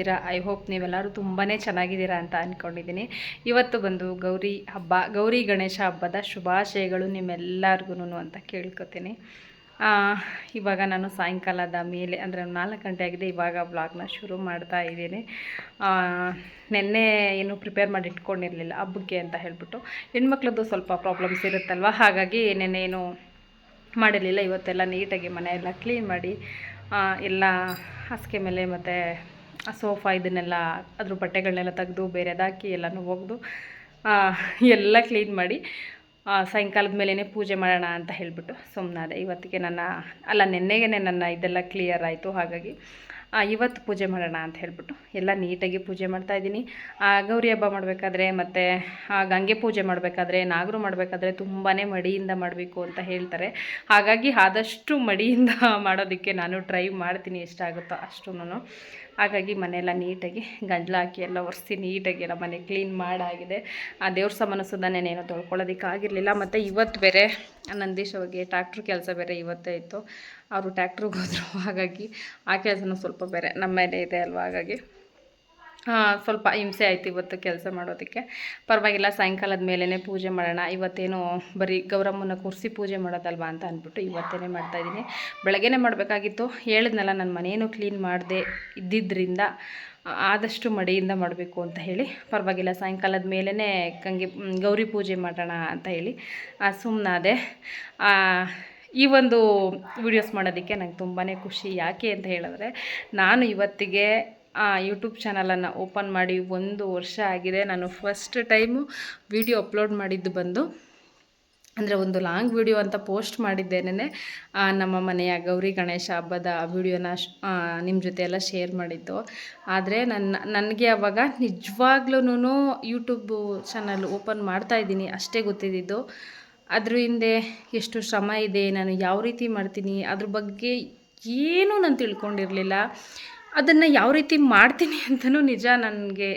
ಹೇಗಿದ್ದೀರಾ I hope ನೀವೆಲ್ಲರೂ ತುಂಬಾ ಚೆನ್ನಾಗಿದ್ದೀರಾ ಅಂತ ಅಂದ್ಕೊಂಡಿದ್ದೀನಿ ಇವತ್ತು ಬಂದು ಗೌರಿ ಹಬ್ಬ, ಗೌರಿ ಗಣೇಶ ಹಬ್ಬದ ಶುಭಾಶಯಗಳು ನಿಮ್ಮೆಲ್ಲರಿಗೂ ಅಂತ ಕೇಳ್ಕೊತೀನಿ. ಇವಾಗ ನಾನು ಸಾಯಂಕಾಲದ ಮೇಲೆ, ಅಂದರೆ ನಾಲ್ಕು ಗಂಟೆ ಆಗಿದೆ, ಇವಾಗ ಬ್ಲಾಗ್ನ ಶುರು ಮಾಡ್ತಾ ಇದ್ದೀನಿ. ನಿನ್ನೆ ಏನು ಪ್ರಿಪೇರ್ ಮಾಡಿ ಇಟ್ಕೊಂಡಿರಲಿಲ್ಲ, ಹಬ್ಬಕ್ಕೆ ಅಂತ ಹೇಳ್ಬಿಟ್ಟು. ಹೆಣ್ಮಕ್ಳದ್ದು ಸ್ವಲ್ಪ ಪ್ರಾಬ್ಲಮ್ಸ್ ಇರುತ್ತಲ್ವ? ಹಾಗಾಗಿ ನೆನ್ನೆ ಮಾಡಿರಲಿಲ್ಲ, ಇವತ್ತೆಲ್ಲ ನೀಟಾಗಿ ಮನೆಯೆಲ್ಲ ಕ್ಲೀನ್ ಮಾಡಿ ಎಲ್ಲ ಹಾಸಿಗೆ ಮೇಲೆ ಮತ್ತು ಸೋಫಾ ಇದನ್ನೆಲ್ಲ ಅದ್ರ ಬಟ್ಟೆಗಳನ್ನೆಲ್ಲ ತೆಗೆದು ಬೇರೆದಾಕಿ ಎಲ್ಲನೂ ಒಗೆದು ಎಲ್ಲ ಕ್ಲೀನ್ ಮಾಡಿ ಆ, ಸಾಯಂಕಾಲದ ಮೇಲೇ ಪೂಜೆ ಮಾಡೋಣ ಅಂತ ಹೇಳಿಬಿಟ್ಟು ಸುಮ್ಮನಾದೆ ಇವತ್ತಿಗೆ ನನ್ನ ಅಲ್ಲ ನೆನ್ನೆಗೆ ನನ್ನ ಇದೆಲ್ಲ ಕ್ಲಿಯರ್ ಆಯಿತು ಹಾಗಾಗಿ ಆ, ಇವತ್ತು ಪೂಜೆ ಮಾಡೋಣ ಅಂತ ಹೇಳ್ಬಿಟ್ಟು ಎಲ್ಲ ನೀಟಾಗಿ ಪೂಜೆ ಮಾಡ್ತಾ ಇದ್ದೀನಿ. ಗೌರಿ ಹಬ್ಬ ಮಾಡಬೇಕಾದ್ರೆ ಮತ್ತು ಗಂಗೆ ಪೂಜೆ ಮಾಡಬೇಕಾದ್ರೆ ನಾಗರು ಮಾಡಬೇಕಾದ್ರೆ ತುಂಬಾ ಮಡಿಯಿಂದ ಮಾಡಬೇಕು ಅಂತ ಹೇಳ್ತಾರೆ. ಹಾಗಾಗಿ ಆದಷ್ಟು ಮಡಿಯಿಂದ ಮಾಡೋದಕ್ಕೆ ನಾನು ಟ್ರೈ ಮಾಡ್ತೀನಿ ಎಷ್ಟಾಗುತ್ತೋ ಅಷ್ಟೂ ಹಾಗಾಗಿ ಮನೆಯೆಲ್ಲ ನೀಟಾಗಿ ಗಂಜಲ ಹಾಕಿ ಎಲ್ಲ ಒರೆಸಿ ನೀಟಾಗಿ ಎಲ್ಲ ಮನೆ ಕ್ಲೀನ್ ಮಾಡಾಗಿದೆ. ಆ ದೇವ್ರ ಸಾಮಾನು ಸುದ ನೆನೇನೋ ತೊಳ್ಕೊಳ್ಳೋದಕ್ಕೆ ಆಗಿರಲಿಲ್ಲ. ಮತ್ತು ಇವತ್ತು ಬೇರೆ ನಂದೀಶ್ ಅವ್ರಿಗೆ ಟ್ಯಾಕ್ಟ್ರ್ ಕೆಲಸ ಬೇರೆ ಇವತ್ತೇ ಇತ್ತು. ಅವರು ಟ್ಯಾಕ್ಟ್ರಿಗೆ ಹೋದರು. ಹಾಗಾಗಿ ಆ ಕೆಲಸನೂ ಸ್ವಲ್ಪ ಬೇರೆ. ನಮ್ಮ ಮೇಲೆ ಇದೆ ಅಲ್ವಾ? ಹಾಗಾಗಿ ಸ್ವಲ್ಪ ಹಿಂಸೆ ಆಯಿತು ಇವತ್ತು ಕೆಲಸ ಮಾಡೋದಕ್ಕೆ. ಪರವಾಗಿಲ್ಲ, ಸಾಯಂಕಾಲದ ಮೇಲೇ ಪೂಜೆ ಮಾಡೋಣ. ಇವತ್ತೇನು ಬರೀ ಗೌರಮ್ಮನ ಕೂರಿಸಿ ಪೂಜೆ ಮಾಡೋದಲ್ವ ಅಂತ ಅಂದ್ಬಿಟ್ಟು ಇವತ್ತೇ ಮಾಡ್ತಾಯಿದ್ದೀನಿ ಬೆಳಗ್ಗೆನೇ ಮಾಡಬೇಕಾಗಿತ್ತು. ಹೇಳಿದ್ನಲ್ಲ ನನ್ನ ಮನೇನು ಕ್ಲೀನ್ ಮಾಡದೆ ಇದ್ದಿದ್ದರಿಂದ ಆದಷ್ಟು ಮಡಿಯಿಂದ ಮಾಡಬೇಕು ಅಂತ ಹೇಳಿ. ಪರವಾಗಿಲ್ಲ, ಸಾಯಂಕಾಲದ ಮೇಲೇ ಕಂಗೆ ಗೌರಿ ಪೂಜೆ ಮಾಡೋಣ ಅಂತ ಹೇಳಿ ಸುಮ್ಮನಾದೆ ಈ ಒಂದು ವಿಡಿಯೋಸ್ ಮಾಡೋದಕ್ಕೆ ನಂಗೆ ತುಂಬಾ ಖುಷಿ. ಯಾಕೆ ಅಂತ ಹೇಳಿದ್ರೆ, ನಾನು ಇವತ್ತಿಗೆ ಯೂಟ್ಯೂಬ್ ಚಾನಲನ್ನು ಓಪನ್ ಮಾಡಿ ಒಂದು ವರ್ಷ ಆಗಿದೆ. ನಾನು ಫಸ್ಟ್ ಟೈಮು ವಿಡಿಯೋ ಅಪ್ಲೋಡ್ ಮಾಡಿದ್ದು ಬಂದು. ಅಂದರೆ ಒಂದು ಲಾಂಗ್ ವಿಡಿಯೋ ಅಂತ ಪೋಸ್ಟ್ ಮಾಡಿದ್ದೇನೆ ನಮ್ಮ ಮನೆಯ ಗೌರಿ ಗಣೇಶ ಹಬ್ಬದ ವಿಡಿಯೋನ ನಿಮ್ಮ ಜೊತೆ ಎಲ್ಲ ಶೇರ್ ಮಾಡಿದ್ದು. ಆದರೆ ನನ್ನ ನನಗೆ ಅವಾಗ ನಿಜವಾಗ್ಲೂ ಯೂಟ್ಯೂಬ್ ಚಾನಲ್ ಓಪನ್ ಮಾಡ್ತಾ ಇದ್ದೀನಿ, ಅಷ್ಟೇ ಗೊತ್ತಿದ್ದಿದ್ದು. ಅದ್ರ ಹಿಂದೆ ಎಷ್ಟು ಶ್ರಮ ಇದೆ, ನಾನು ಯಾವ ರೀತಿ ಮಾಡ್ತೀನಿ, ಅದ್ರ ಬಗ್ಗೆ ಏನೂ ನಾನು ತಿಳ್ಕೊಂಡಿರಲಿಲ್ಲ. ಅದನ್ನು ಯಾವ ರೀತಿ ಮಾಡ್ತೀನಿ ಅಂತಲೂ ನಿಜ ನನಗೆ,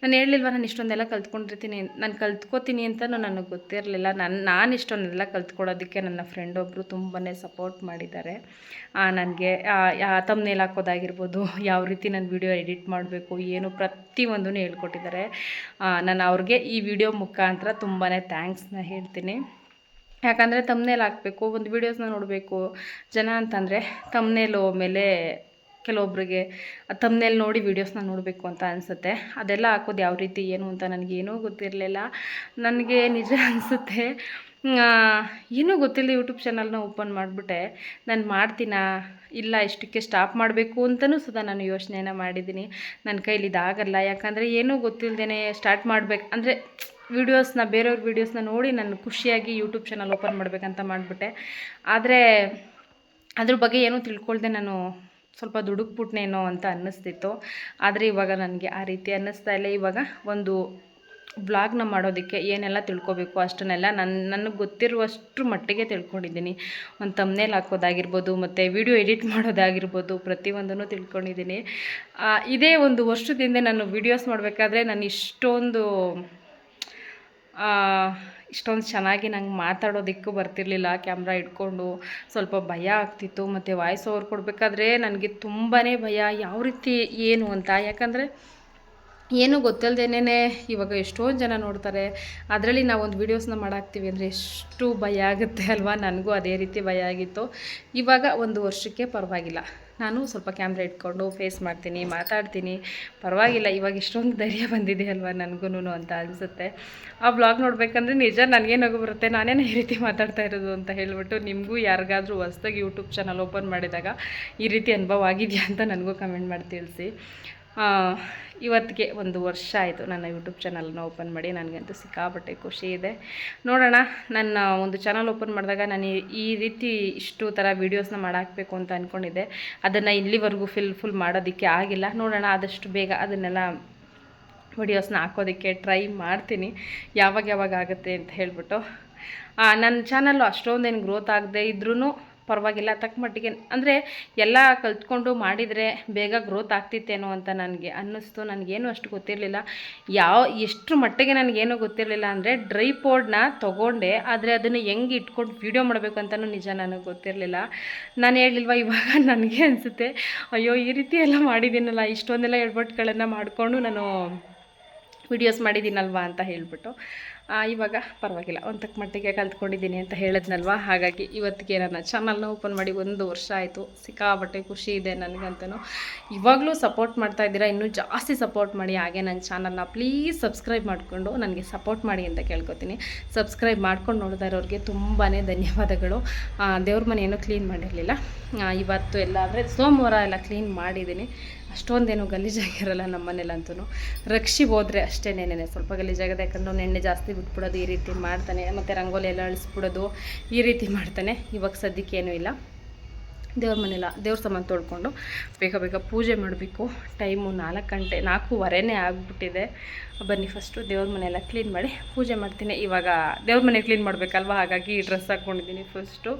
ನಾನು ಹೇಳಲಿಲ್ವ ನಾನು ಇಷ್ಟೊಂದೆಲ್ಲ ಕಲ್ತ್ಕೊಂಡಿರ್ತೀನಿ, ನಾನು ಕಲ್ತ್ಕೋತೀನಿ ಅಂತಲೂ ನನಗೆ ಗೊತ್ತಿರಲಿಲ್ಲ. ನಾನು ನಾನು ಇಷ್ಟೊಂದೆಲ್ಲ ಕಲ್ತ್ಕೊಳ್ಳೋದಕ್ಕೆ ನನ್ನ ಫ್ರೆಂಡ್ ಒಬ್ಬರು ತುಂಬಾ ಸಪೋರ್ಟ್ ಮಾಡಿದ್ದಾರೆ. ನನಗೆ ತಮ್ಮನೇಲಿ ಹಾಕೋದಾಗಿರ್ಬೋದು, ಯಾವ ರೀತಿ ನಾನು ವಿಡಿಯೋ ಎಡಿಟ್ ಮಾಡಬೇಕು, ಏನು ಪ್ರತಿಯೊಂದೂ ಹೇಳ್ಕೊಟ್ಟಿದ್ದಾರೆ. ನಾನು ಅವ್ರಿಗೆ ಈ ವಿಡಿಯೋ ಮುಖಾಂತರ ತುಂಬಾ ಥ್ಯಾಂಕ್ಸ್ನ ಹೇಳ್ತೀನಿ. ಯಾಕಂದರೆ ತಮ್ಮನೇಲಿ ಹಾಕಬೇಕು, ಒಂದು ವೀಡಿಯೋಸ್ನ ನೋಡಬೇಕು, ಜನ ಅಂತಂದರೆ ತಮ್ಮನೇಲು ಮೇಲೆ ಕೆಲವೊಬ್ಬರಿಗೆ ತಮ್ಮನೇಲಿ ನೋಡಿ ವೀಡಿಯೋಸ್ನ ನೋಡಬೇಕು ಅಂತ ಅನಿಸುತ್ತೆ. ಅದೆಲ್ಲ ಹಾಕೋದು ಯಾವ ರೀತಿ, ಏನು ಅಂತ ನನಗೇನೂ ಗೊತ್ತಿರಲಿಲ್ಲ. ನನಗೆ ನಿಜ ಅನಿಸುತ್ತೆ. ಏನೂ ಗೊತ್ತಿಲ್ಲ ಯೂಟ್ಯೂಬ್ ಚಾನಲ್ನ ಓಪನ್ ಮಾಡಿಬಿಟ್ಟೆ. ನಾನು ಮಾಡ್ತೀನಾ? ಇಲ್ಲ, ಇಷ್ಟಕ್ಕೆ ಸ್ಟಾಪ್ ಮಾಡಬೇಕು ಅಂತಲೂ ಸುಧಾ ನಾನು ಯೋಚನೆಯನ್ನು ಮಾಡಿದ್ದೀನಿ. ನನ್ನ ಕೈಲಿ ಇದಾಗಲ್ಲ ಯಾಕಂದರೆ ಏನೂ ಗೊತ್ತಿಲ್ಲದೇ ಸ್ಟಾರ್ಟ್ ಮಾಡಬೇಕು, ಅಂದರೆ ವೀಡಿಯೋಸ್ನ ಬೇರೆಯವ್ರ ವೀಡಿಯೋಸ್ನ ನೋಡಿ ನಾನು ಖುಷಿಯಾಗಿ ಯೂಟ್ಯೂಬ್ ಚಾನಲ್ ಓಪನ್ ಮಾಡಬೇಕಂತ ಮಾಡಿಬಿಟ್ಟೆ. ಆದರೆ ಅದ್ರ ಬಗ್ಗೆ ಏನೂ ತಿಳ್ಕೊಳ್ದೆ ನಾನು ಸ್ವಲ್ಪ ದುಡುಕ್ಬಿಟ್ನೇನೋ ಅಂತ ಅನ್ನಿಸ್ತಿತ್ತು. ಆದರೆ ಇವಾಗ ನನಗೆ ಆ ರೀತಿ ಅನ್ನಿಸ್ತಾ ಇಲ್ಲ. ಇವಾಗ ಒಂದು ಬ್ಲಾಗ್ನ ಮಾಡೋದಕ್ಕೆ ಏನೆಲ್ಲ ತಿಳ್ಕೊಬೇಕು ಅಷ್ಟನ್ನೆಲ್ಲ ನನ್ನ ನನಗೆ ಗೊತ್ತಿರುವಷ್ಟು ಮಟ್ಟಿಗೆ ತಿಳ್ಕೊಂಡಿದ್ದೀನಿ. ಒಂದು ತಮ್ಮನೇಲಿ ಹಾಕೋದಾಗಿರ್ಬೋದು, ಮತ್ತು ವಿಡಿಯೋ ಎಡಿಟ್ ಮಾಡೋದಾಗಿರ್ಬೋದು, ಪ್ರತಿಯೊಂದನ್ನು ತಿಳ್ಕೊಂಡಿದ್ದೀನಿ. ಇದೇ ಒಂದು ವರ್ಷದಿಂದ ನಾನು ವಿಡಿಯೋಸ್ ಮಾಡಬೇಕಾದ್ರೆ ನಾನು ಇಷ್ಟೊಂದು ಇಷ್ಟೊಂದು ಚೆನ್ನಾಗಿ ನಂಗೆ ಮಾತಾಡೋದಿಕ್ಕೂ ಬರ್ತಿರ್ಲಿಲ್ಲ, ಕ್ಯಾಮ್ರಾ ಇಟ್ಕೊಂಡು ಸ್ವಲ್ಪ ಭಯ ಆಗ್ತಿತ್ತು ಮತ್ತು ವಾಯ್ಸ್ ಓವರ್ ಕೊಡಬೇಕಾದ್ರೆ ನನಗೆ ತುಂಬಾ ಭಯ ಯಾವ ರೀತಿ ಏನು ಅಂತ. ಯಾಕಂದರೆ ಏನೂ ಗೊತ್ತಲ್ದೇನೆ ಇವಾಗ ಎಷ್ಟೊಂದು ಜನ ನೋಡ್ತಾರೆ, ಅದರಲ್ಲಿ ನಾವೊಂದು ವೀಡಿಯೋಸ್ನ ಮಾಡಾಕ್ತೀವಿ ಅಂದರೆ ಎಷ್ಟು ಭಯ ಆಗುತ್ತೆ ಅಲ್ವಾ? ನನಗೂ ಅದೇ ರೀತಿ ಭಯ ಆಗಿತ್ತು. ಇವಾಗ ಒಂದು ವರ್ಷಕ್ಕೆ ಪರವಾಗಿಲ್ಲ. ನಾನು ಸ್ವಲ್ಪ ಕ್ಯಾಮ್ರಾ ಇಟ್ಕೊಂಡು ಫೇಸ್ ಮಾಡ್ತೀನಿ, ಮಾತಾಡ್ತೀನಿ. ಪರವಾಗಿಲ್ಲ, ಇವಾಗ ಇಷ್ಟೊಂದು ಧೈರ್ಯ ಬಂದಿದೆ ಅಲ್ವಾ ನನಗೂ ಅಂತ ಅನಿಸುತ್ತೆ. ಆ ಬ್ಲಾಗ್ ನೋಡಬೇಕಂದ್ರೆ ನಿಜ ನನಗೆ ನಗು ಬರುತ್ತೆ, ನಾನೇನು ಈ ರೀತಿ ಮಾತಾಡ್ತಾ ಇರೋದು ಅಂತ ಹೇಳಿಬಿಟ್ಟು ನಿಮಗೂ ಯಾರಿಗಾದರೂ ಹೊಸ್ದಾಗಿ ಯೂಟ್ಯೂಬ್ ಚಾನಲ್ ಓಪನ್ ಮಾಡಿದಾಗ ಈ ರೀತಿ ಅನುಭವ ಆಗಿದೆಯಾ ಅಂತ ನನಗೂ ಕಮೆಂಟ್ ಮಾಡಿ ತಿಳಿಸಿ. ಇವತ್ತಿಗೆ ಒಂದು ವರ್ಷ ಆಯಿತು ನನ್ನ ಯೂಟ್ಯೂಬ್ ಚಾನಲ್ನ ಓಪನ್ ಮಾಡಿ. ನನಗಂತೂ ಸಿಕ್ಕಾಪಟ್ಟೆ ಖುಷಿ ಇದೆ. ನೋಡೋಣ, ನನ್ನ ಒಂದು ಚಾನಲ್ ಓಪನ್ ಮಾಡಿದಾಗ ನಾನು ಈ- ರೀತಿ ಇಷ್ಟು ಥರ ವೀಡಿಯೋಸ್ನ ಮಾಡಾಕಬೇಕು ಅಂತ ಅಂದ್ಕೊಂಡಿದ್ದೆ ಅದನ್ನು ಇಲ್ಲಿವರೆಗೂ ಫಿಲ್ ಫುಲ್ ಮಾಡೋದಕ್ಕೆ ಆಗಿಲ್ಲ. ನೋಡೋಣ, ಆದಷ್ಟು ಬೇಗ ಅದನ್ನೆಲ್ಲ ವಿಡಿಯೋಸ್ನ ಹಾಕೋದಕ್ಕೆ ಟ್ರೈ ಮಾಡ್ತೀನಿ. ಯಾವಾಗ ಯಾವಾಗ ಆಗುತ್ತೆ ಅಂತ ಹೇಳಿಬಿಟ್ಟು. ನನ್ನ ಚಾನಲ್ಲು ಅಷ್ಟೊಂದೇನು ಗ್ರೋತ್ ಆಗದೆ ಇದ್ರೂ ಪರವಾಗಿಲ್ಲ, ತಕ್ಕ ಮಟ್ಟಿಗೆ ಅಂದರೆ ಎಲ್ಲ ಕಲ್ತ್ಕೊಂಡು ಮಾಡಿದರೆ ಬೇಗ ಗ್ರೋತ್ ಆಗ್ತಿತ್ತೇನೋ ಅಂತ ನನಗೆ ಅನ್ನಿಸ್ತು. ನನಗೇನು ಅಷ್ಟು ಗೊತ್ತಿರಲಿಲ್ಲ. ಯಾವ, ಎಷ್ಟು ಮಟ್ಟಿಗೆ ನನಗೇನು ಗೊತ್ತಿರಲಿಲ್ಲ ಅಂದರೆ ಡ್ರೈ ಪೋರ್ಡ್ನ ತೊಗೊಂಡೆ, ಆದರೆ ಅದನ್ನು ಹೆಂಗೆ ಇಟ್ಕೊಂಡು ವೀಡಿಯೋ ಮಾಡಬೇಕು ಅಂತಲೂ ನಿಜ ನನಗೆ ಗೊತ್ತಿರಲಿಲ್ಲ. ನಾನು ಹೇಳಿಲ್ವ ಇವಾಗ ನನಗೆ ಅನಿಸುತ್ತೆ, ಅಯ್ಯೋ, ಈ ರೀತಿ ಎಲ್ಲ ಮಾಡಿದ್ದೀನಲ್ಲ ಇಷ್ಟೊಂದೆಲ್ಲ ಎಡ್ಬಟ್ಗಳನ್ನು ಮಾಡಿಕೊಂಡು ನಾನು ವಿಡಿಯೋಸ್ ಮಾಡಿದ್ದೀನಲ್ವಾ ಅಂತ ಹೇಳಿಬಿಟ್ಟು. ಇವಾಗ ಪರವಾಗಿಲ್ಲ ಒಂದು ತಕ್ಕ ಮಟ್ಟಿಗೆ ಕಲ್ತ್ಕೊಂಡಿದ್ದೀನಿ ಅಂತ ಹೇಳಿದ್ನಲ್ವ? ಹಾಗಾಗಿ ಇವತ್ತಿಗೆ ನನ್ನ ಚಾನಲ್ನ ಓಪನ್ ಮಾಡಿ ಒಂದು ವರ್ಷ ಆಯಿತು. ಸಿಕ್ಕಾಬಟ್ಟೆ ಖುಷಿ ಇದೆ ನನಗಂತೂ. ಇವಾಗಲೂ ಸಪೋರ್ಟ್ ಮಾಡ್ತಾ ಇದ್ದೀರಾ? ಇನ್ನೂ ಜಾಸ್ತಿ ಸಪೋರ್ಟ್ ಮಾಡಿ, ಹಾಗೆ ನನ್ನ ಚಾನಲ್ನ ಪ್ಲೀಸ್ ಸಬ್ಸ್ಕ್ರೈಬ್ ಮಾಡಿಕೊಂಡು ನನಗೆ ಸಪೋರ್ಟ್ ಮಾಡಿ ಅಂತ ಕೇಳ್ಕೊತೀನಿ. ಸಬ್ಸ್ಕ್ರೈಬ್ ಮಾಡ್ಕೊಂಡು ನೋಡ್ತಾ ಇರೋರಿಗೆ ತುಂಬಾ ಧನ್ಯವಾದಗಳು. ದೇವ್ರ ಮನೆಯನ್ನು ಕ್ಲೀನ್ ಮಾಡಿರಲಿಲ್ಲ. ಇವತ್ತು ಎಲ್ಲ ಅಂದರೆ ಸೋಮವಾರ ಎಲ್ಲ ಕ್ಲೀನ್ ಮಾಡಿದ್ದೀನಿ. ಅಷ್ಟೊಂದೇನು ಗಲೀಜಾಗಿರಲ್ಲ ನಮ್ಮ ಮನೇಲಂತೂ. ರಕ್ಷಿ ಹೋದರೆ ಅಷ್ಟೇ ಸ್ವಲ್ಪ ಗಲೀಜಾಗದೆ, ಯಾಕಂದ್ರೆ ಅವ್ನು ಎಣ್ಣೆ ಜಾಸ್ತಿ ಬಿಟ್ಬಿಡೋದು ಈ ರೀತಿ ಮಾಡ್ತಾನೆ. ಮತ್ತು ರಂಗೋಲಿ ಎಲ್ಲ ಅಳಿಸ್ಬಿಡೋದು ಈ ರೀತಿ ಮಾಡ್ತಾನೆ. ಇವಾಗ ಸದ್ಯಕ್ಕೆ ಏನೂ ಇಲ್ಲ. ದೇವ್ರ ಮನೆಲ್ಲ ದೇವ್ರ ಸಾಮಾನು ತೊಳ್ಕೊಂಡು ಬೇಗ ಬೇಗ ಪೂಜೆ ಮಾಡಬೇಕು. ಟೈಮು ನಾಲ್ಕು ಗಂಟೆ, ನಾಲ್ಕೂವರೆನೇ ಆಗಿಬಿಟ್ಟಿದೆ. ಬನ್ನಿ ಫಸ್ಟು ದೇವ್ರ ಮನೆಯೆಲ್ಲ ಕ್ಲೀನ್ ಮಾಡಿ ಪೂಜೆ ಮಾಡ್ತೀನಿ. ಇವಾಗ ದೇವ್ರ ಮನೆ ಕ್ಲೀನ್ ಮಾಡಬೇಕಲ್ವ? ಹಾಗಾಗಿ ಡ್ರೆಸ್ ಹಾಕ್ಕೊಂಡಿದ್ದೀನಿ ಫಸ್ಟು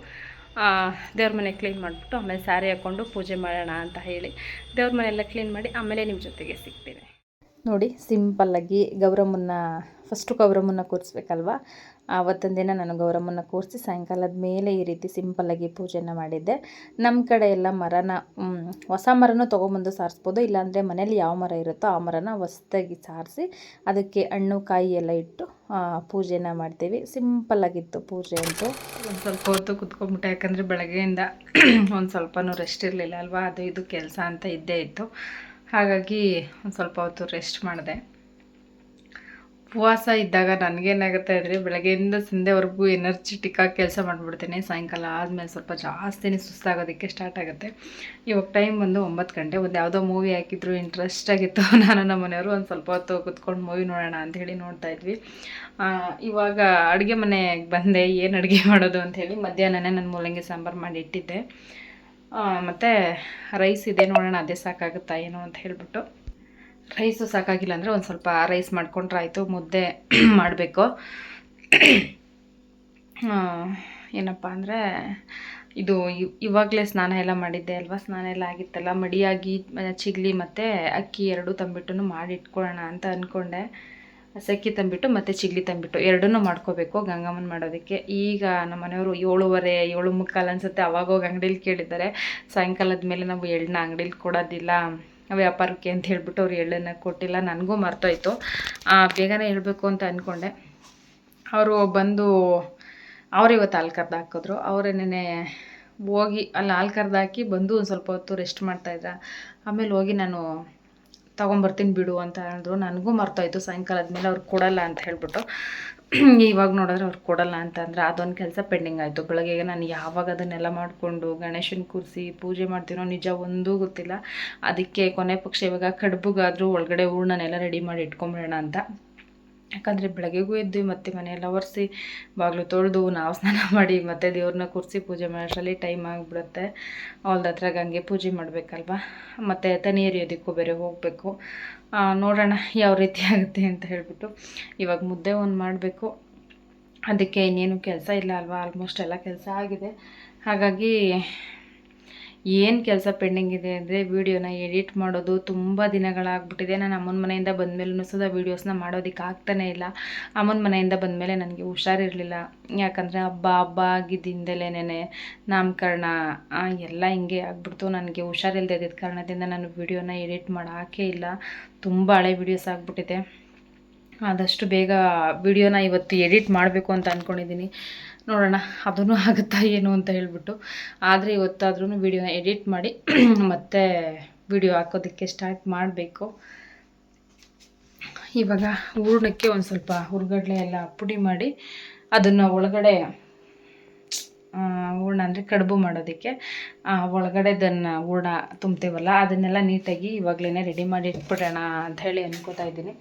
ದೇವ್ರ ಮನೆ ಕ್ಲೀನ್ ಮಾಡಿಬಿಟ್ಟು ಆಮೇಲೆ ಸ್ಯಾರಿ ಹಾಕ್ಕೊಂಡು ಪೂಜೆ ಮಾಡೋಣ ಅಂತ ಹೇಳಿ ದೇವ್ರ ಮನೆಯೆಲ್ಲ ಕ್ಲೀನ್ ಮಾಡಿ ಆಮೇಲೆ ನಿಮ್ಮ ಜೊತೆಗೆ ಸಿಗ್ತೀನಿ. ನೋಡಿ ಸಿಂಪಲ್ಲಾಗಿ ಗೌರಮ್ಮನ್ನ ಫಸ್ಟು ಗೌರಮ್ಮನ್ನ ಕೂರಿಸ್ಬೇಕಲ್ವ? ಆವತ್ತಿನ ದಿನ ನಾನು ಗೌರಮ್ಮನ ಕೂರಿಸಿ ಸಾಯಂಕಾಲದ ಮೇಲೆ ಈ ರೀತಿ ಸಿಂಪಲ್ಲಾಗಿ ಪೂಜೆನ ಮಾಡಿದ್ದೆ. ನಮ್ಮ ಕಡೆ ಎಲ್ಲ ಮರನ ಹೊಸ ಮರನೂ ತೊಗೊಂಬಂದು ಸಾರಿಸ್ಬೋದು. ಇಲ್ಲಾಂದರೆ ಮನೇಲಿ ಯಾವ ಮರ ಇರುತ್ತೋ ಆ ಮರನ ಹೊಸ್ದಾಗಿ ಸಾರಿಸಿ ಅದಕ್ಕೆ ಹಣ್ಣು, ಕಾಯಿ ಎಲ್ಲ ಇಟ್ಟು ಪೂಜೆನ ಮಾಡ್ತೀವಿ. ಸಿಂಪಲ್ಲಾಗಿತ್ತು ಪೂಜೆ ಅಂತೂ. ಒಂದು ಸ್ವಲ್ಪ ಹೊತ್ತು ಕುತ್ಕೊಂಡ್ಬಿಟ್ಟೆ ಯಾಕಂದರೆ ಬೆಳಗ್ಗೆಯಿಂದ ಒಂದು ಸ್ವಲ್ಪನೂ ರೆಸ್ಟ್ ಇರಲಿಲ್ಲ ಅಲ್ವಾ? ಅದು ಇದು ಕೆಲಸ ಅಂತ ಇದ್ದೇ ಇತ್ತು. ಹಾಗಾಗಿ ಒಂದು ಸ್ವಲ್ಪ ಹೊತ್ತು ರೆಸ್ಟ್ ಮಾಡಿದೆ. ಉಪವಾಸ ಇದ್ದಾಗ ನನಗೇನಾಗುತ್ತೆ ಅಂದರೆ ಬೆಳಗ್ಗೆಯಿಂದ ಸಂಧೆವರೆಗೂ ಎನರ್ಜಿಟಿಕ್ಕಾಗಿ ಕೆಲಸ ಮಾಡಿಬಿಡ್ತೀನಿ. ಸಾಯಂಕಾಲ ಆದಮೇಲೆ ಸ್ವಲ್ಪ ಜಾಸ್ತಿನೇ ಸುಸ್ತಾಗೋದಕ್ಕೆ ಸ್ಟಾರ್ಟ್ ಆಗುತ್ತೆ. ಇವಾಗ ಟೈಮ್ ಬಂದು ಒಂಬತ್ತು ಗಂಟೆ. ಒಂದು ಯಾವುದೋ ಮೂವಿ ಹಾಕಿದ್ರು ಇಂಟ್ರೆಸ್ಟ್ ಆಗಿತ್ತು. ನಾನು ನಮ್ಮ ಮನೆಯವರು ಒಂದು ಸ್ವಲ್ಪ ಹೊತ್ತು ಕೂತ್ಕೊಂಡು ಮೂವಿ ನೋಡೋಣ ಅಂತ ಹೇಳಿ ನೋಡ್ತಾ ಇದ್ವಿ. ಇವಾಗ ಅಡುಗೆ ಮನೆಗೆ ಬಂದೆ. ಏನು ಅಡುಗೆ ಮಾಡೋದು ಅಂತ ಹೇಳಿ ಮಧ್ಯಾಹ್ನನೇ ನಾನು ಮೂಲಂಗಿ ಸಾಂಬಾರು ಮಾಡಿ ಇಟ್ಟಿದ್ದೆ. ಮತ್ತು ರೈಸ್ ಇದೆ ನೋಡೋಣ, ಅದೇ ಸಾಕಾಗುತ್ತಾ ಏನೋ ಅಂತ ಹೇಳಿಬಿಟ್ಟು. ರೈಸು ಸಾಕಾಗಿಲ್ಲ ಅಂದರೆ ಒಂದು ಸ್ವಲ್ಪ ರೈಸ್ ಮಾಡ್ಕೊಂಡ್ರೆ ಆಯಿತು, ಮುದ್ದೆ ಮಾಡಬೇಕು. ಏನಪ್ಪ ಅಂದರೆ ಇದು ಇವಾಗಲೇ ಸ್ನಾನ ಎಲ್ಲ ಮಾಡಿದ್ದೆ ಅಲ್ವಾ? ಸ್ನಾನ ಎಲ್ಲ ಆಗಿತ್ತಲ್ಲ, ಮಡಿಯಾಗಿ ಚಿಗ್ಲಿ ಮತ್ತು ಅಕ್ಕಿ ಎರಡು ತಂಬಿಟ್ಟು ಮಾಡಿ ಇಟ್ಕೊಳ್ಳೋಣ ಅಂತ ಅಂದ್ಕೊಂಡೆ ಸಕ್ಕಿ ತಂಬಿಟ್ಟು ಮತ್ತು ಚಿಗ್ಲಿ ತಂಬಿಟ್ಟು ಎರಡನ್ನೂ ಮಾಡ್ಕೋಬೇಕು ಗಂಗಮ್ಮನ ಮಾಡೋದಕ್ಕೆ. ಈಗ ನಮ್ಮ ಮನೆಯವರು ಏಳುವರೆ, ಏಳು ಮುಕ್ಕಾಲು ಅನ್ಸುತ್ತೆ ಅವಾಗೋಗಿ ಅಂಗಡೀಲಿ ಕೇಳಿದ್ದಾರೆ. ಸಾಯಂಕಾಲದ ಮೇಲೆ ನಾವು ಎಳ್ಳನ್ನ ಅಂಗಡೀಲಿ ಕೊಡೋದಿಲ್ಲ. ವ್ಯಾಪಾರಕ್ಕೆ ಅಂತ ಹೇಳ್ಬಿಟ್ಟು ಅವ್ರು ಎಳ್ಳನ್ನು ಕೊಟ್ಟಿಲ್ಲ, ನನಗೂ ಮರ್ತೋಯ್ತು. ಬೇಗನೆ ಹೇಳಬೇಕು ಅಂತ ಅಂದ್ಕೊಂಡೆ ಅವರು ಬಂದು, ಅವ್ರು ಇವತ್ತು ಹಾಲು ಹಾಕಿದ್ರು. ನೆನೆ ಹೋಗಿ, ಅಲ್ಲಿ ಹಾಲು ಕರ್ದು ಹಾಕಿ ಬಂದು ಒಂದು ಸ್ವಲ್ಪ ಹೊತ್ತು ರೆಸ್ಟ್ ಮಾಡ್ತಾಯಿದ್ದ ಆಮೇಲೆ ಹೋಗಿ ನಾನು ತೊಗೊಂಬರ್ತೀನಿ ಬಿಡು ಅಂತ ಅಂದರು. ನನಗೂ ಮರ್ತೋಯ್ತು, ಸಾಯಂಕಾಲ ಆದಮೇಲೆ ಅವ್ರು ಕೊಡಲ್ಲ ಅಂತ ಹೇಳ್ಬಿಟ್ಟು. ಇವಾಗ ನೋಡಿದ್ರೆ ಅವ್ರು ಕೊಡಲ್ಲ ಅಂತಂದ್ರೆ ಅದೊಂದು ಕೆಲಸ ಪೆಂಡಿಂಗ್ ಆಯಿತು. ಬೆಳಗ್ಗೆಗೆ ನಾನು ಯಾವಾಗ ಅದನ್ನೆಲ್ಲ ಮಾಡಿಕೊಂಡು ಗಣೇಶನ ಕೂರಿಸಿ ಪೂಜೆ ಮಾಡ್ತೀನೋ ನಿಜ ಒಂದೂ ಗೊತ್ತಿಲ್ಲ. ಅದಕ್ಕೆ ಕೊನೆ ಪಕ್ಷ ಇವಾಗ ಕಡುಬುಗಾದರೂ ಒಳಗಡೆ ಹೂರ್ಣನೆಲ್ಲ ರೆಡಿ ಮಾಡಿ ಇಟ್ಕೊಂಬಿಡೋಣ ಅಂತ. ಯಾಕಂದರೆ ಬೆಳಗ್ಗೆಗೂ ಎದ್ದು ಮತ್ತೆ ಮನೆಯೆಲ್ಲ ಒರೆಸಿ, ಬಾಗಿಲು ತೊಳೆದು ನಾವು ಸ್ನಾನ ಮಾಡಿ ಮತ್ತೆ ದೇವ್ರನ್ನ ಕೂರಿಸಿ ಪೂಜೆ ಮಾಡೋಷ್ಟರಲ್ಲಿ ಟೈಮ್ ಆಗಿಬಿಡುತ್ತೆ. ಹೊಲ್ದ ಹತ್ರ ಗಂಗೆ ಪೂಜೆ ಮಾಡಬೇಕಲ್ವ? ಮತ್ತು ತನಿ ಎರಿಯೋದಕ್ಕೂ ಬೇರೆ ಹೋಗಬೇಕು. ನೋಡೋಣ ಯಾವ ರೀತಿ ಆಗುತ್ತೆ ಅಂತ ಹೇಳಿಬಿಟ್ಟು ಇವಾಗ ಮುದ್ದೆ ಒಂದು ಮಾಡಬೇಕು. ಅದಕ್ಕೆ ಇನ್ನೇನು ಕೆಲಸ ಇಲ್ಲ ಅಲ್ವಾ? ಆಲ್ಮೋಸ್ಟ್ ಎಲ್ಲ ಕೆಲಸ ಆಗಿದೆ. ಹಾಗಾಗಿ ಏನು ಕೆಲಸ ಪೆಂಡಿಂಗ್ ಇದೆ ಅಂದರೆ ವೀಡಿಯೋನ ಎಡಿಟ್ ಮಾಡೋದು ತುಂಬ ದಿನಗಳಾಗ್ಬಿಟ್ಟಿದೆ. ನಾನು ಅಮ್ಮನ ಮನೆಯಿಂದ ಬಂದಮೇಲೂ ಸಹ ವೀಡಿಯೋಸ್ನ ಮಾಡೋದಕ್ಕೆ ಆಗ್ತಾನೇ ಇಲ್ಲ. ಅಮ್ಮನ ಮನೆಯಿಂದ ಬಂದಮೇಲೆ ನನಗೆ ಹುಷಾರಿರಲಿಲ್ಲ. ಯಾಕಂದರೆ ಹಬ್ಬ ಹಬ್ಬ ಆಗಿದ್ದಿಂದಲೇ ನಾಮಕರಣ ಎಲ್ಲ ಹಿಂಗೆ ಆಗ್ಬಿಡ್ತು. ನನಗೆ ಹುಷಾರಿಲ್ಲದೆ ಇದ್ದಿದ್ದ ಕಾರಣದಿಂದ ನಾನು ವೀಡಿಯೋನ ಎಡಿಟ್ ಮಾಡೋಕೆ ಇಲ್ಲ. ತುಂಬ ಹಳೆ ವೀಡಿಯೋಸ್ ಆಗಿಬಿಟ್ಟಿದೆ. ಆದಷ್ಟು ಬೇಗ ವಿಡಿಯೋನ ಇವತ್ತು ಎಡಿಟ್ ಮಾಡಬೇಕು ಅಂತ ಅಂದ್ಕೊಂಡಿದ್ದೀನಿ ನೋಡೋಣ ಅದೂ ಆಗುತ್ತಾ ಏನು ಅಂತ ಹೇಳಿಬಿಟ್ಟು. ಆದರೆ ಇವತ್ತಾದ್ರೂ ವಿಡಿಯೋನ ಎಡಿಟ್ ಮಾಡಿ ಮತ್ತೆ ವಿಡಿಯೋ ಹಾಕೋದಕ್ಕೆ ಸ್ಟಾರ್ಟ್ ಮಾಡಬೇಕು. ಇವಾಗ ಹೂರ್ಣಕ್ಕೆ ಒಂದು ಸ್ವಲ್ಪ ಹುರ್ಗಡ್ಲೆ ಎಲ್ಲ ಪುಡಿ ಮಾಡಿ ಅದನ್ನು ಒಳಗಡೆ ಹೂರ್ಣ ಅಂದರೆ ಕಡುಬು ಮಾಡೋದಕ್ಕೆ ಒಳಗಡೆದನ್ನು ಹೂರ್ಣ ತುಂಬ್ತೇವಲ್ಲ ಅದನ್ನೆಲ್ಲ ನೀಟಾಗಿ ಇವಾಗಲೇ ರೆಡಿ ಮಾಡಿ ಇಟ್ಬಿಡೋಣ ಅಂತ ಹೇಳಿ ಅನ್ಕೋತಾ ಇದ್ದೀನಿ.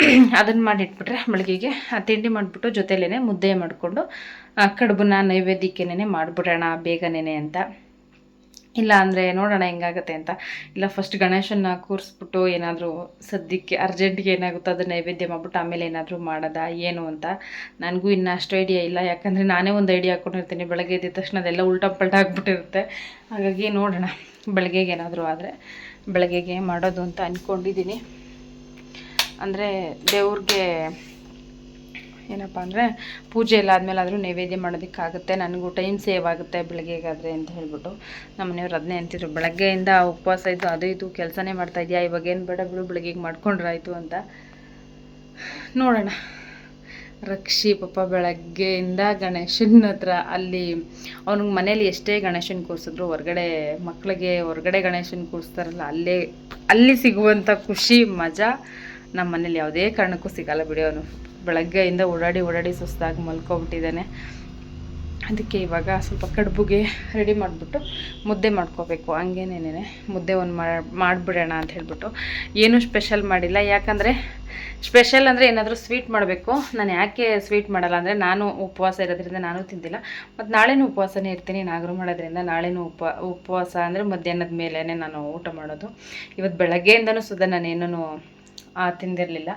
ಅದನ್ನು ಮಾಡಿಟ್ಬಿಟ್ರೆ ಬೆಳಗ್ಗೆಗೆ ತಿಂಡಿ ಮಾಡಿಬಿಟ್ಟು ಜೊತೆಲೇ ಮುದ್ದೆ ಮಾಡಿಕೊಂಡು ಕಡುಬನ್ನ ನೈವೇದ್ಯಕ್ಕೆನೇ ಮಾಡಿಬಿಡೋಣ ಬೇಗನೇ ಅಂತ. ಇಲ್ಲ ಅಂದರೆ ನೋಡೋಣ ಹೆಂಗಾಗುತ್ತೆ ಅಂತ. ಇಲ್ಲ ಫಸ್ಟ್ ಗಣೇಶನ್ನ ಕೂರಿಸ್ಬಿಟ್ಟು ಏನಾದರೂ ಸದ್ಯಕ್ಕೆ ಅರ್ಜೆಂಟ್ಗೆ ಏನಾಗುತ್ತೋ ಅದು ನೈವೇದ್ಯ ಮಾಡಿಬಿಟ್ಟು ಆಮೇಲೆ ಏನಾದರೂ ಮಾಡೋದಾ, ಏನು ಅಂತ. ನನಗೂ ಇನ್ನೂ ಅಷ್ಟು ಐಡಿಯಾ ಇಲ್ಲ. ಯಾಕಂದರೆ ನಾನೇ ಒಂದು ಐಡಿಯಾ ಹಾಕ್ಕೊಂಡಿರ್ತೀನಿ ಬೆಳಗ್ಗೆ ಎದ್ದ ತಕ್ಷಣ ಅದೆಲ್ಲ ಉಲ್ಟಾ ಪಲ್ಟ ಆಗಿಬಿಟ್ಟಿರುತ್ತೆ. ಹಾಗಾಗಿ ನೋಡೋಣ ಬೆಳಗ್ಗೆಗೆ ಏನಾದರೂ ಆದರೆ ಬೆಳಗ್ಗೆಗೆ ಮಾಡೋದು ಅಂತ ಅಂದ್ಕೊಂಡಿದ್ದೀನಿ ಅಂದರೆ ದೇವ್ರಿಗೆ ಏನಪ್ಪ ಅಂದರೆ ಪೂಜೆ ಎಲ್ಲ ಆದಮೇಲೆ ಆದರೂ ನೈವೇದ್ಯ ಮಾಡೋದಕ್ಕಾಗುತ್ತೆ, ನನಗೂ ಟೈಮ್ ಸೇವ್ ಆಗುತ್ತೆ ಬೆಳಗ್ಗೆಗಾದರೆ ಅಂತ ಹೇಳ್ಬಿಟ್ಟು. ನಮ್ಮ ಮನೆಯವ್ರು ಅದನ್ನೇ ಅಂತಿದ್ರು. ಬೆಳಗ್ಗೆಯಿಂದ ಉಪವಾಸ ಇದ್ದು ಅದು ಇದು ಕೆಲಸನೇ ಮಾಡ್ತಾ ಇದೆಯಾ? ಇವಾಗ ಏನು ಬೇಡ ಬಿಡು, ಬೆಳಗ್ಗೆಗೆ ಮಾಡ್ಕೊಂಡ್ರಾಯ್ತು ಅಂತ. ನೋಡೋಣ. ರಕ್ಷಿ ಪಾಪ ಬೆಳಗ್ಗೆಯಿಂದ ಗಣೇಶನ ಹತ್ರ ಅಲ್ಲಿ ಅವ್ನಿಗೆ ಮನೇಲಿ ಎಷ್ಟೇ ಗಣೇಶನ ಕೂರಿಸಿದ್ರು, ಹೊರಗಡೆ ಮಕ್ಕಳಿಗೆ ಹೊರಗಡೆ ಗಣೇಶನ ಕೂರಿಸ್ತಾರಲ್ಲ, ಅಲ್ಲೇ, ಅಲ್ಲಿ ಸಿಗುವಂಥ ಖುಷಿ, ಮಜಾ. ನಮ್ಮ ಮನೇಲಿ ಯಾವುದೇ ಕಾರಣಕ್ಕೂ ಸಿಗಲ್ಲ ಬಿಡಿ ಅವನು. ಬೆಳಗ್ಗೆಯಿಂದ ಓಡಾಡಿ ಓಡಾಡಿ ಸುಸ್ತಾಗಿ ಮಲ್ಕೊಬಿಟ್ಟಿದ್ದಾನೆ. ಅದಕ್ಕೆ ಇವಾಗ ಸ್ವಲ್ಪ ಕಡುಬುಗೆ ರೆಡಿ ಮಾಡಿಬಿಟ್ಟು ಮುದ್ದೆ ಮಾಡ್ಕೋಬೇಕು. ಹಂಗೇನೇನೆ ಮುದ್ದೆ ಒಂದು ಮಾಡಿಬಿಡೋಣ ಅಂತ ಹೇಳ್ಬಿಟ್ಟು. ಏನೂ ಸ್ಪೆಷಲ್ ಮಾಡಿಲ್ಲ. ಯಾಕಂದರೆ ಸ್ಪೆಷಲ್ ಅಂದರೆ ಏನಾದರೂ ಸ್ವೀಟ್ ಮಾಡಬೇಕು. ನಾನು ಯಾಕೆ ಸ್ವೀಟ್ ಮಾಡಲ್ಲ ಅಂದರೆ ನಾನು ಉಪವಾಸ ಇರೋದ್ರಿಂದ ನಾನು ತಿಂದಿಲ್ಲ. ಮತ್ತು ನಾಳೆನೂ ಉಪವಾಸನೇ ಇರ್ತೀನಿ. ನಾಗರು ಮಾಡೋದ್ರಿಂದ ನಾಳೆನೂ ಉಪ ಉಪವಾಸ ಅಂದರೆ ಮಧ್ಯಾಹ್ನದ ಮೇಲೇ ನಾನು ಊಟ ಮಾಡೋದು. ಇವತ್ತು ಬೆಳಗ್ಗೆಯಿಂದನೂ ನಾನು ನಾನೇನೂ ತಿಂದಿರಲಿಲ್ಲ.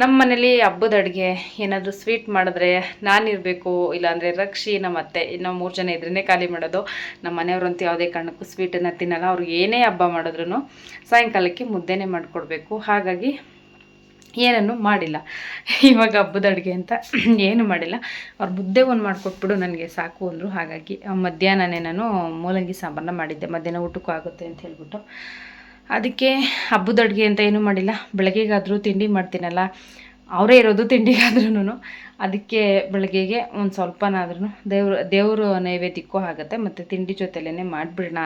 ನಮ್ಮ ಮನೇಲಿ ಹಬ್ಬದ ಅಡುಗೆ ಏನಾದರೂ ಸ್ವೀಟ್ ಮಾಡಿದ್ರೆ ನಾನಿರಬೇಕು, ಇಲ್ಲಾಂದರೆ ರಕ್ಷಿ ನಮ್ಮ ಅತ್ತೆ, ಇನ್ನೂ ಮೂರು ಜನ ಇದ್ರೇ ಖಾಲಿ ಮಾಡೋದು. ನಮ್ಮ ಮನೆಯವ್ರಂತೂ ಯಾವುದೇ ಕಾರಣಕ್ಕೂ ಸ್ವೀಟನ್ನು ತಿನ್ನಲ್ಲ. ಅವ್ರು ಏನೇ ಹಬ್ಬ ಮಾಡಿದ್ರು ಸಾಯಂಕಾಲಕ್ಕೆ ಮುದ್ದೆನೇ ಮಾಡಿಕೊಡ್ಬೇಕು. ಹಾಗಾಗಿ ಏನನ್ನು ಮಾಡಿಲ್ಲ. ಇವಾಗ ಹಬ್ಬದ ಅಡುಗೆ ಅಂತ ಏನು ಮಾಡಿಲ್ಲ. ಅವ್ರು ಮುದ್ದೆ ಒಂದು ಮಾಡಿಕೊಟ್ಬಿಡು, ನನಗೆ ಸಾಕು ಅಂದರು. ಹಾಗಾಗಿ ಮಧ್ಯಾಹ್ನನೇ ನಾನು ಮೂಲಂಗಿ ಸಾಂಬಾರನ್ನ ಮಾಡಿದ್ದೆ. ಮಧ್ಯಾಹ್ನ ಊಟಕ್ಕೂ ಆಗುತ್ತೆ ಅಂತ ಹೇಳ್ಬಿಟ್ಟು. ಅದಕ್ಕೆ ಹಬ್ಬದ ಅಡುಗೆ ಅಂತ ಏನೂ ಮಾಡಿಲ್ಲ. ಬೆಳಗ್ಗೆಗಾದರೂ ತಿಂಡಿ ಮಾಡ್ತೀನಲ್ಲ. ಅವರೇ ಇರೋದು ತಿಂಡಿಗಾದ್ರೂ ಅದಕ್ಕೆ ಬೆಳಗ್ಗೆಗೆ ಒಂದು ಸ್ವಲ್ಪನಾದ್ರೂ ದೇವ್ರ, ದೇವರು ನೈವೇದ್ಯಕ್ಕೂ ಆಗುತ್ತೆ. ಮತ್ತು ತಿಂಡಿ ಜೊತೆಲೇ ಮಾಡಿಬಿಡೋಣ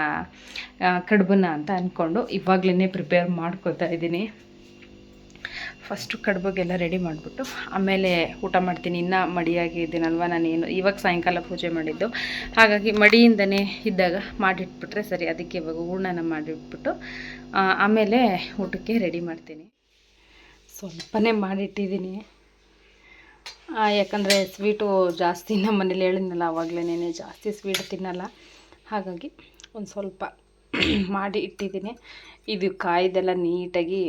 ಕಡುಬನ್ನ ಅಂತ ಅಂದ್ಕೊಂಡು ಇವಾಗಲೇ ಪ್ರಿಪೇರ್ ಮಾಡ್ಕೋತಾ ಇದ್ದೀನಿ. ಫಸ್ಟು ಕಡುಬಗೆಲ್ಲ ರೆಡಿ ಮಾಡಿಬಿಟ್ಟು, ಆಮೇಲೆ ಊಟ ಮಾಡ್ತೀನಿ. ಇನ್ನೂ ಮಡಿಯಾಗಿದ್ದೀನಲ್ವ ನಾನೇನು. ಇವಾಗ ಸಾಯಂಕಾಲ ಪೂಜೆ ಮಾಡಿದ್ದು. ಹಾಗಾಗಿ ಮಡಿಯಿಂದನೇ ಇದ್ದಾಗ ಮಾಡಿಟ್ಬಿಟ್ರೆ ಸರಿ. ಅದಕ್ಕೆ ಇವಾಗ ಹೂರ್ಣನ ಮಾಡಿಟ್ಬಿಟ್ಟು ಆಮೇಲೆ ಊಟಕ್ಕೆ ರೆಡಿ ಮಾಡ್ತೀನಿ. ಸ್ವಲ್ಪನೇ ಮಾಡಿಟ್ಟಿದ್ದೀನಿ. ಯಾಕಂದರೆ ಸ್ವೀಟು ಜಾಸ್ತಿ ನಮ್ಮ ಮನೇಲಿ ಹೇಳಿದ್ನಲ್ಲ ಆವಾಗಲೇ ಜಾಸ್ತಿ ಸ್ವೀಟ್ ತಿನ್ನಲ್ಲ. ಹಾಗಾಗಿ ಒಂದು ಸ್ವಲ್ಪ ಮಾಡಿ ಇಟ್ಟಿದ್ದೀನಿ. ಇದು ಕಾಯ್ದೆಲ್ಲ ನೀಟಾಗಿ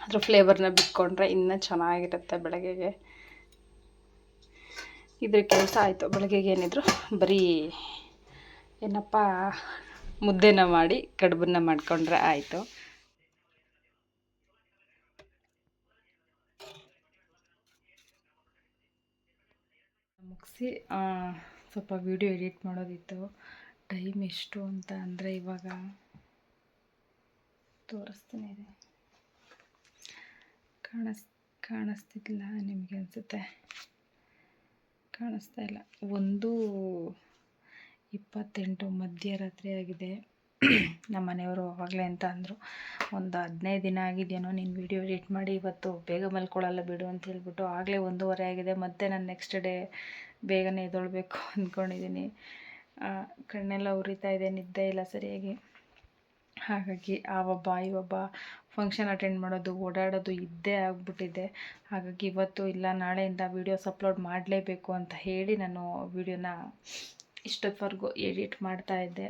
ಅದ್ರ ಫ್ಲೇವರ್ನ ಬಿಟ್ಕೊಂಡ್ರೆ ಇನ್ನೂ ಚೆನ್ನಾಗಿರುತ್ತೆ ಬೆಳಗ್ಗೆಗೆ ಇದ್ರ ಕೆಲಸ ಆಯಿತು. ಬೆಳಗ್ಗೆಗೆ ಏನಿದ್ರು ಬರೀ ಏನಪ್ಪ ಮುದ್ದೆನ ಮಾಡಿ ಕಡುಬನ್ನ ಮಾಡಿಕೊಂಡ್ರೆ ಆಯಿತು. ಮುಗಿಸಿ ಸ್ವಲ್ಪ ವಿಡಿಯೋ ಎಡಿಟ್ ಮಾಡೋದಿತ್ತು. ಟೈಮ್ ಎಷ್ಟು ಅಂತ ಅಂದರೆ ಇವಾಗ ತೋರಿಸ್ತೀನಿ ಕಾಣಿಸ್ ಕಾಣಿಸ್ತಿಲ್ಲ ನಿಮಗೆ ಅನಿಸುತ್ತೆ? ಕಾಣಿಸ್ತಾ ಇಲ್ಲ. ಒಂದು ಇಪ್ಪತ್ತೆಂಟು ಮಧ್ಯರಾತ್ರಿ ಆಗಿದೆ. ನಮ್ಮ ಮನೆಯವರು ಅವಾಗಲೇ ಅಂತ ಅಂದರು, ಒಂದು ಹದಿನೈದು ದಿನ ಆಗಿದೆಯೇನೋ, ನೀನು ವಿಡಿಯೋ ಎಡಿಟ್ ಮಾಡಿ ಇವತ್ತು ಬೇಗ ಮಲ್ಕೊಳ್ಳಲ್ಲ ಬಿಡು ಅಂತ ಹೇಳ್ಬಿಟ್ಟು ಆಗಲೇ ಒಂದೂವರೆ ಆಗಿದೆ. ಮತ್ತೆ ನಾನು ನೆಕ್ಸ್ಟ್ ಡೇ ಬೇಗನೆ ಎದ್ದೊಳ್ಬೇಕು ಅಂದ್ಕೊಂಡಿದ್ದೀನಿ ಕಣ್ಣೆಲ್ಲ ಉರಿತಾ ಇದೆ, ನಿದ್ದೆ ಇಲ್ಲ ಸರಿಯಾಗಿ. ಹಾಗಾಗಿ ಆ ಒಬ್ಬ, ಈ ಒಬ್ಬ ಫಂಕ್ಷನ್ ಅಟೆಂಡ್ ಮಾಡೋದು, ಓಡಾಡೋದು ಇದ್ದೇ ಆಗಿಬಿಟ್ಟಿದೆ. ಹಾಗಾಗಿ ಇವತ್ತು ಇಲ್ಲ, ನಾಳೆಯಿಂದ ವೀಡಿಯೋಸ್ ಅಪ್ಲೋಡ್ ಮಾಡಲೇಬೇಕು ಅಂತ ಹೇಳಿ ನಾನು ವೀಡಿಯೋನ ಇಷ್ಟೊತ್ತವರೆಗೂ ಎಡಿಟ್ ಮಾಡ್ತಾಯಿದ್ದೆ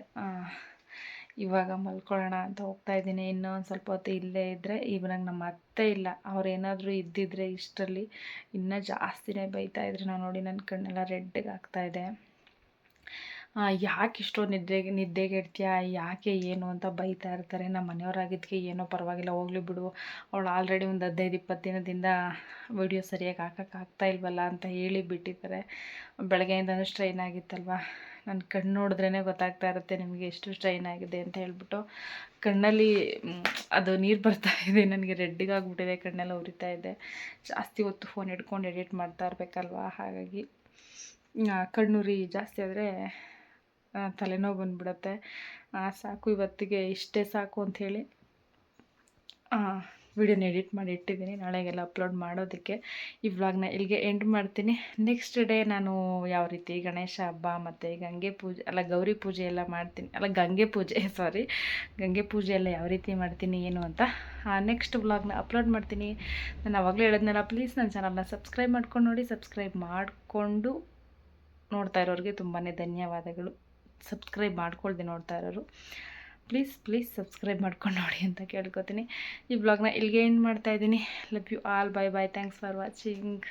ಇವಾಗ ಮಲ್ಕೊಳ್ಳೋಣ ಅಂತ ಹೋಗ್ತಾ ಇದ್ದೀನಿ. ಇನ್ನೂ ಒಂದು ಸ್ವಲ್ಪ ಹೊತ್ತು ಇಲ್ಲೇ ಇದ್ದರೆ ಇವಾಗ ನಮ್ಮ ಅತ್ತೆ ಇಲ್ಲ. ಅವ್ರೇನಾದರೂ ಇದ್ದಿದ್ರೆ ಇಷ್ಟರಲ್ಲಿ ಇನ್ನೂ ಜಾಸ್ತಿನೇ ಬೈತಾಯಿದ್ರು ನಾವು ನೋಡಿ ನನ್ನ ಕಣ್ಣೆಲ್ಲ ರೆಡ್ಗೆ ಆಗ್ತಾಯಿದೆ ಯಾಕೆ ಇಷ್ಟೊಂದು ನಿದ್ದೆಗೆ ನಿದ್ದೆಗೆಡ್ತೀಯ ಯಾಕೆ ಏನು ಅಂತ ಬೈತಾ ಇರ್ತಾರೆ. ನಮ್ಮ ಮನೆಯವರಾಗಿದ್ದಕ್ಕೆ ಏನೋ ಪರವಾಗಿಲ್ಲ, ಹೋಗ್ಲಿ ಬಿಡು. ಅವಳು ಆಲ್ರೆಡಿ ಒಂದು ಹದಿನೈದು ಇಪ್ಪತ್ತು ದಿನದಿಂದ ವಿಡಿಯೋ ಸರಿಯಾಗಿ ಹಾಕೋಕ್ಕಾಗ್ತಾ ಇಲ್ವಲ್ಲ ಅಂತ ಹೇಳಿ ಬಿಟ್ಟಿದ್ದಾರೆ ಬೆಳಗ್ಗೆಯಿಂದನೂ ಸ್ಟ್ರೈನ್ ಆಗಿತ್ತಲ್ವ? ನನ್ನ ಕಣ್ಣು ನೋಡಿದ್ರೇ ಗೊತ್ತಾಗ್ತಾ ಇರುತ್ತೆ ನಿಮಗೆ ಎಷ್ಟು ಸ್ಟ್ರೈನ್ ಆಗಿದೆ ಅಂತ ಹೇಳ್ಬಿಟ್ಟು. ಕಣ್ಣಲ್ಲಿ ಅದು ನೀರು ಬರ್ತಾ ಇದೆ. ನನಗೆ ರೆಡ್ಡಿಗಾಗ್ಬಿಟ್ಟಿದೆ ಕಣ್ಣೆಲ್ಲ ಉರಿತಾ ಇದೆ. ಜಾಸ್ತಿ ಹೊತ್ತು ಫೋನ್ ಹಿಡ್ಕೊಂಡು ಎಡಿಟ್ ಮಾಡ್ತಾ ಇರಬೇಕಲ್ವ? ಹಾಗಾಗಿ ಕಣ್ಣುರಿ ಜಾಸ್ತಿ ಆದರೆ ತಲೆನೋವು ಬಂದ್ಬಿಡತ್ತೆ. ಸಾಕು, ಇವತ್ತಿಗೆ ಇಷ್ಟೇ ಸಾಕು ಅಂಥೇಳಿ ವಿಡಿಯೋನ ಎಡಿಟ್ ಮಾಡಿ ಇಟ್ಟಿದ್ದೀನಿ. ನಾಳೆಗೆಲ್ಲ ಅಪ್ಲೋಡ್ ಮಾಡೋದಕ್ಕೆ ಈ ವ್ಲಾಗ್ನ ಇಲ್ಲಿಗೆ ಎಂಡ್ ಮಾಡ್ತೀನಿ. ನೆಕ್ಸ್ಟ್ ಡೇ ನಾನು ಯಾವ ರೀತಿ ಗಣೇಶ ಹಬ್ಬ ಮತ್ತು ಗಂಗೆ ಪೂಜೆ, ಅಲ್ಲ ಗೌರಿ ಪೂಜೆ ಎಲ್ಲ ಮಾಡ್ತೀನಿ. ಅಲ್ಲ ಗಂಗೆ ಪೂಜೆ ಸಾರಿ ಗಂಗೆ ಪೂಜೆ ಎಲ್ಲ ಯಾವ ರೀತಿ ಮಾಡ್ತೀನಿ, ಏನು ಅಂತ ನೆಕ್ಸ್ಟ್ ವ್ಲಾಗ್ನ ಅಪ್ಲೋಡ್ ಮಾಡ್ತೀನಿ. ನಾನು ಅವಾಗಲೇ ಹೇಳಿದ್ನಲ್ಲ ಪ್ಲೀಸ್ ನನ್ನ ಚಾನಲ್ನ ಸಬ್ಸ್ಕ್ರೈಬ್ ಮಾಡ್ಕೊಂಡು ನೋಡಿ ಸಬ್ಸ್ಕ್ರೈಬ್ ಮಾಡಿಕೊಂಡು ನೋಡ್ತಾ ಇರೋರಿಗೆ ತುಂಬಾ ಧನ್ಯವಾದಗಳು. ಸಬ್ಸ್ಕ್ರೈಬ್ ಮಾಡ್ಕೊಳ್ದೆ ನೋಡ್ತಾ ಇರೋರು. ಪ್ಲೀಸ್ ಪ್ಲೀಸ್ ಸಬ್ಸ್ಕ್ರೈಬ್ ಮಾಡ್ಕೊಂಡು ನೋಡಿ ಅಂತ ಕೇಳ್ಕೊತೀನಿ. ಈ ಬ್ಲಾಗ್ನ ಇಲ್ಲಿಗೆ ಏನು ಮಾಡ್ತಾ ಇದ್ದೀನಿ. Love you all bye bye thanks for watching